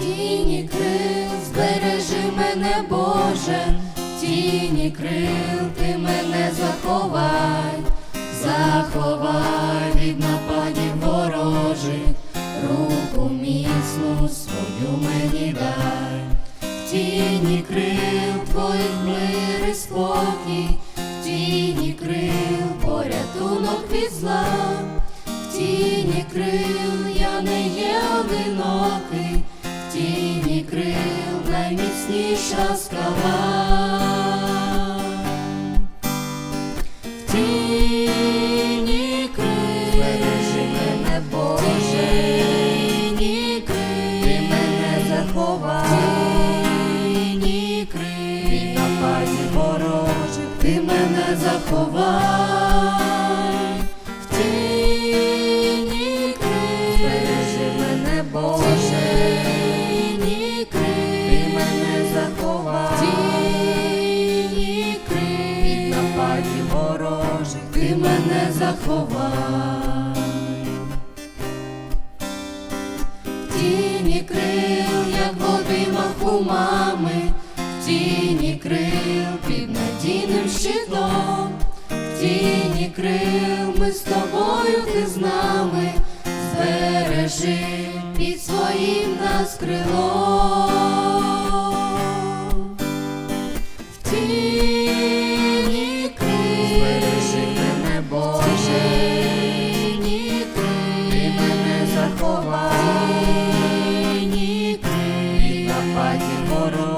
тіні крил, збережи мене, Боже, тіні крил, ти мене заховай, заховай від нападів ворожих, руку міцну свою мені дай, тіні крил твоїх мир і спокій, тіні крил порятунок від зла. В тіні крил я не є одинокий, найміцніша скала. В тіні збережи мене, Боже, в тіні ти мене заховай, в тіні нападів ворожих ти мене заховай. Мене заховай. В тіні крил, як в обіймах у мами, в тіні крил під надійним щитом, в тіні крил ми з тобою, ти з нами, збережи під своїм нас крилом. Нападів